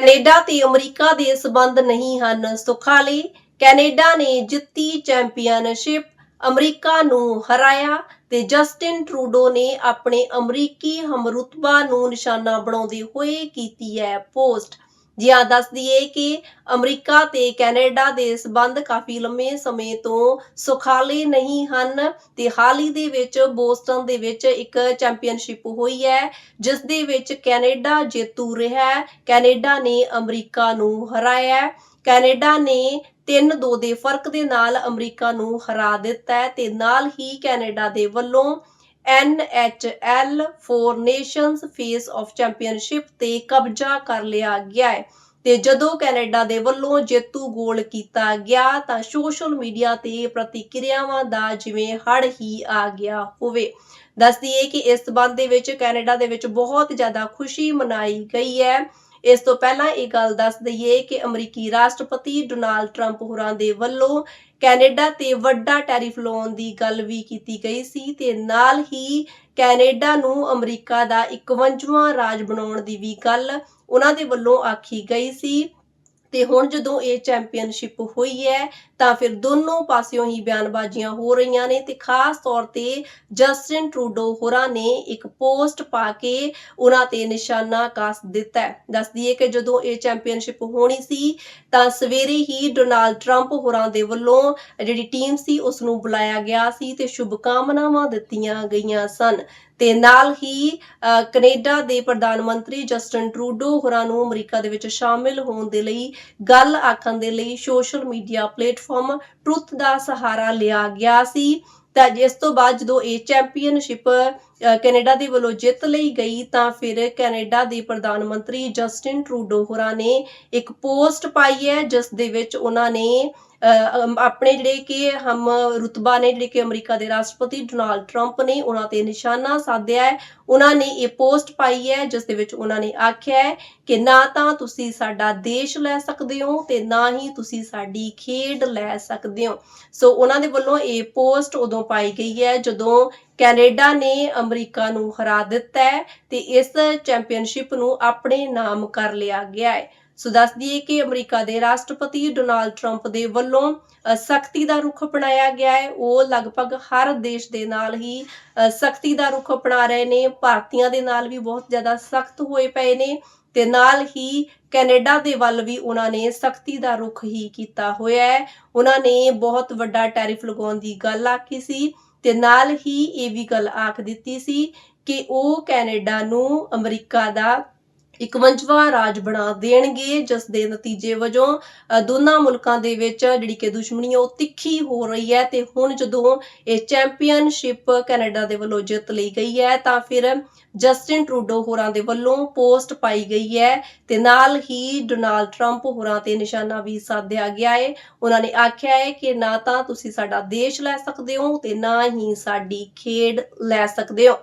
Canada ਤੇ America ਦੇ ਸਬੰਧ ਨਹੀਂ ਹਨ। ਸੁਖਾਲੇ ਕੈਨੇਡਾ ਨੇ ਜਿੱਤੀ ਚੈਂਪੀਅਨਸ਼ਿਪ, ਅਮਰੀਕਾ ਨੂੰ ਹਰਾਇਆ ਤੇ ਜਸਟਿਨ ਟਰੂਡੋ ਨੇ ਆਪਣੇ ਅਮਰੀਕੀ ਹਮਰੁਤਬਾ ਨੂੰ ਨਿਸ਼ਾਨਾ ਬਣਾਉਂਦੇ ਹੋਏ ਕੀਤੀ ਹੈ ਪੋਸਟ। ਜੀ ਹਾਂ ਦੱਸ ਦਈਏ ਕਿ ਅਮਰੀਕਾ ਤੇ ਕੈਨੇਡਾ ਦੇ ਸਬੰਧ ਕਾਫੀ ਲੰਮੇ ਸਮੇਂ ਤੋਂ ਸੁਖਾਲੇ ਨਹੀਂ ਹਨ ਤੇ ਹਾਲ ਹੀ ਦੇ ਵਿੱਚ ਬੋਸਟਨ ਦੇ ਵਿੱਚ ਇੱਕ ਚੈਂਪੀਅਨਸ਼ਿਪ ਹੋਈ ਹੈ, ਜਿਸ ਦੇ ਵਿੱਚ ਕੈਨੇਡਾ ਜੇਤੂ ਰਿਹਾ ਕੈਨੇਡਾ ਨੇ ਅਮਰੀਕਾ ਨੂੰ ਹਰਾਇਆ ਕੈਨੇਡਾ ਨੇ 3-2 ਦੇ ਫ਼ਰਕ ਦੇ ਨਾਲ ਅਮਰੀਕਾ ਨੂੰ ਹਰਾ ਦਿੱਤਾ ਤੇ ਨਾਲ ਹੀ ਕੈਨੇਡਾ ਦੇ ਵੱਲੋਂ NHL four nations face off championship ਤੇ ਕਬਜ਼ਾ ਕਰ ਲਿਆ ਗਿਆ ਹੈ। ਤੇ ਜਦੋਂ ਕੈਨੇਡਾ ਦੇ ਵੱਲੋਂ ਜੇਤੂ ਗੋਲ ਕੀਤਾ ਗਿਆ, ਤਾਂ ਸੋਸ਼ਲ ਮੀਡੀਆ ਤੇ ਪ੍ਰਤੀਕਿਰਿਆਵਾਂ ਦਾ ਜਿਵੇਂ ਹੜ ਹੀ ਆ ਗਿਆ ਹੋਵੇ। ਦੱਸ ਦਈਏ ਕਿ ਇਸ ਸਬੰਧ ਦੇ ਵਿੱਚ ਕੈਨੇਡਾ ਦੇ ਵਿੱਚ ਬਹੁਤ ਜ਼ਿਆਦਾ ਖੁਸ਼ੀ ਮਨਾਈ ਗਈ ਹੈ। ਇਸ ਤੋਂ ਪਹਿਲਾਂ ਇਹ ਗੱਲ ਦੱਸ ਦਈਏ ਕਿ ਅਮਰੀਕੀ ਰਾਸ਼ਟਰਪਤੀ ਡੋਨਾਲਡ ਟਰੰਪ ਹੋਰਾਂ ਦੇ ਵੱਲੋਂ ਕੈਨੇਡਾ ਤੇ ਵੱਡਾ ਟੈਰਿਫ ਲਾਉਣ ਦੀ ਗੱਲ ਵੀ ਕੀਤੀ ਗਈ ਸੀ ਤੇ ਨਾਲ ਹੀ ਕੈਨੇਡਾ ਨੂੰ ਅਮਰੀਕਾ ਦਾ 51ਵਾਂ ਰਾਜ ਬਣਾਉਣ ਦੀ ਵੀ ਗੱਲ ਉਹਨਾਂ ਦੇ ਵੱਲੋਂ ਆਖੀ ਗਈ ਸੀ। ਤੇ ਹੁਣ ਜਦੋਂ ਇਹ ਚੈਂਪੀਅਨਸ਼ਿਪ ਹੋਈ ਹੈ, ਤਾਂ ਫਿਰ ਦੋਨੋਂ ਪਾਸਿਓਂ ਹੀ ਬਿਆਨਬਾਜ਼ੀਆਂ ਹੋ ਰਹੀਆਂ ਨੇ ਤੇ ਖਾਸ ਤੌਰ ਤੇ ਜਸਟਿਨ ਟਰੂਡੋ ਹੋਰਾਂ ਨੇ ਇੱਕ ਪੋਸਟ ਪਾ ਕੇ ਉਹਨਾਂ ਤੇ ਨਿਸ਼ਾਨਾ ਕਾਸ ਦਿੱਤਾ ਹੈ। ਦੱਸ ਦਈਏ ਕਿ ਜਦੋਂ ਇਹ ਚੈਂਪੀਅਨਸ਼ਿਪ ਹੋਣੀ ਸੀ, ਤਾਂ ਸਵੇਰੇ ਹੀ ਡੋਨਾਲਡ ਟਰੰਪ ਹੋਰਾਂ ਦੇ ਵੱਲੋਂ ਜਿਹੜੀ ਟੀਮ ਸੀ ਉਸ ਨੂੰ ਬੁਲਾਇਆ ਗਿਆ ਸੀ ਤੇ ਸ਼ੁਭਕਾਮਨਾਵਾਂ ਦਿੱਤੀਆਂ ਗਈਆਂ ਸਨ। ਤੇ ਨਾਲ ਹੀ ਕੈਨੇਡਾ ਦੇ ਪ੍ਰਧਾਨ ਮੰਤਰੀ ਜਸਟਨ ਟਰੂਡੋ ਹੋਰਾਂ ਨੂੰ ਅਮਰੀਕਾ ਦੇ ਵਿੱਚ ਸ਼ਾਮਿਲ ਹੋਣ ਦੇ ਲਈ ਗੱਲ ਆਖਣ ਦੇ ਲਈ ਸੋਸ਼ਲ ਮੀਡੀਆ ਪਲੇਟਫਾਰਮ ਟਰੁੱਥ ਦਾ ਸਹਾਰਾ ਲਿਆ ਗਿਆ ਸੀ। ਤਾਂ ਜਿਸ ਤੋਂ ਬਾਅਦ ਜਦੋਂ ਇਹ ਚੈਂਪੀਅਨਸ਼ਿਪ ਕੈਨੇਡਾ ਦੇ ਵੱਲੋਂ ਜਿੱਤ ਲਈ ਗਈ ਤਾਂ ਫਿਰ ਕੈਨੇਡਾ ਦੇ ਪ੍ਰਧਾਨ ਮੰਤਰੀ ਜਸਟਿਨ ਟਰੂਡੋ ਹੋਰਾਂ ਨੇ ਇੱਕ ਪੋਸਟ ਪਾਈ ਹੈ, ਜਿਸ ਦੇ ਵਿੱਚ ਉਹਨਾਂ ਨੇ ਆਪਣੇ ਜਿਹੜੇ ਕਿ ਹਮ, ਰੁਤਬਾ ਨੇ ਜਿਹੜੇ ਕਿ ਅਮਰੀਕਾ ਦੇ ਰਾਸ਼ਟਰਪਤੀ ਡੋਨਾਲਡ ਟਰੰਪ ਨੇ ਉਹਨਾਂ ਤੇ ਨਿਸ਼ਾਨਾ ਸਾਧਿਆ ਹੈ। ਉਹਨਾਂ ਨੇ ਇਹ ਪੋਸਟ ਪਾਈ ਹੈ, ਜਿਸ ਦੇ ਵਿੱਚ ਉਹਨਾਂ ਨੇ ਆਖਿਆ ਹੈ ਕਿ ਨਾ ਤਾਂ ਤੁਸੀਂ ਸਾਡਾ ਦੇਸ਼ ਲੈ ਸਕਦੇ ਹੋ ਤੇ ਨਾ ਹੀ ਤੁਸੀਂ ਸਾਡੀ ਖੇਡ ਲੈ ਸਕਦੇ ਹੋ। ਸੋ ਉਹਨਾਂ ਦੇ ਵੱਲੋਂ ਇਹ ਪੋਸਟ ਉਦੋਂ ਪਾਈ ਗਈ ਹੈ ਜਦੋਂ ਕੈਨੇਡਾ ਨੇ ਅਮਰੀਕਾ ਨੂੰ ਹਰਾ ਦਿੱਤਾ ਹੈ ਤੇ ਇਸ ਚੈਂਪੀਅਨਸ਼ਿਪ ਨੂੰ ਆਪਣੇ ਨਾਮ ਕਰ ਲਿਆ ਗਿਆ ਹੈ। ਸੋ ਦੱਸ ਦਈਏ ਕਿ ਅਮਰੀਕਾ ਦੇ ਰਾਸ਼ਟਰਪਤੀ ਡੋਨਾਲਡ ਟਰੰਪ ਦੇ ਵੱਲੋਂ ਸਖਤੀ ਦਾ ਰੁਖ ਅਪਣਾਇਆ ਗਿਆ ਹੈ। ਉਹ ਲਗਭਗ ਹਰ ਦੇਸ਼ ਦੇ ਨਾਲ ਹੀ ਸਖਤੀ ਦਾ ਰੁਖ ਅਪਣਾ ਰਹੇ ਨੇ। ਭਾਰਤੀਆਂ ਦੇ ਨਾਲ ਵੀ ਬਹੁਤ ਜ਼ਿਆਦਾ ਸਖਤ ਹੋਏ ਪਏ ਨੇ ਤੇ ਨਾਲ ਹੀ ਕੈਨੇਡਾ ਦੇ ਵੱਲ ਵੀ ਉਹਨਾਂ ਨੇ ਸਖਤੀ ਦਾ ਰੁਖ ਹੀ ਕੀਤਾ ਹੋਇਆ ਹੈ। ਉਹਨਾਂ ਨੇ ਬਹੁਤ ਵੱਡਾ ਟੈਰਿਫ ਲਗਾਉਣ ਦੀ ਗੱਲ ਆਖੀ ਸੀ ਤੇ ਨਾਲ ਹੀ ਇਹ ਵੀ ਗੱਲ ਆਖ ਦਿੱਤੀ ਸੀ ਕਿ ਉਹ ਕੈਨੇਡਾ ਨੂੰ ਅਮਰੀਕਾ ਦਾ 51ਵਾਂ ਰਾਜ ਬਣਾ ਦੇਣਗੇ, ਜਿਸ ਦੇ ਨਤੀਜੇ ਵਜੋਂ ਦੋਨਾਂ ਮੁਲਕਾਂ ਦੇ ਵਿੱਚ ਜਿਹੜੀ ਕਿ ਦੁਸ਼ਮਣੀ ਉਹ ਤਿੱਖੀ ਹੋ ਰਹੀ ਹੈ ਤੇ ਹੁਣ ਜਦੋਂ ਇਹ ਚੈਂਪੀਅਨਸ਼ਿਪ ਕੈਨੇਡਾ ਦੇ ਵੱਲੋਂ ਜਿੱਤ ਲਈ ਗਈ ਹੈ, ਤਾਂ ਫਿਰ ਜਸਟਿਨ ਟਰੂਡੋ ਹੋਰਾਂ ਦੇ ਵੱਲੋਂ ਪੋਸਟ ਪਾਈ ਗਈ ਹੈ ਤੇ ਨਾਲ ਹੀ ਡੋਨਾਲਡ ਟਰੰਪ ਹੋਰਾਂ ਤੇ ਨਿਸ਼ਾਨਾ ਵੀ ਸਾਧਿਆ ਗਿਆ ਹੈ ਉਹਨਾਂ ਨੇ ਆਖਿਆ ਹੈ ਕਿ ਨਾ ਤਾਂ ਤੁਸੀਂ ਸਾਡਾ ਦੇਸ਼ ਲੈ ਸਕਦੇ ਹੋ ਤੇ ਨਾ ਹੀ ਸਾਡੀ ਖੇਡ ਲੈ ਸਕਦੇ ਹੋ।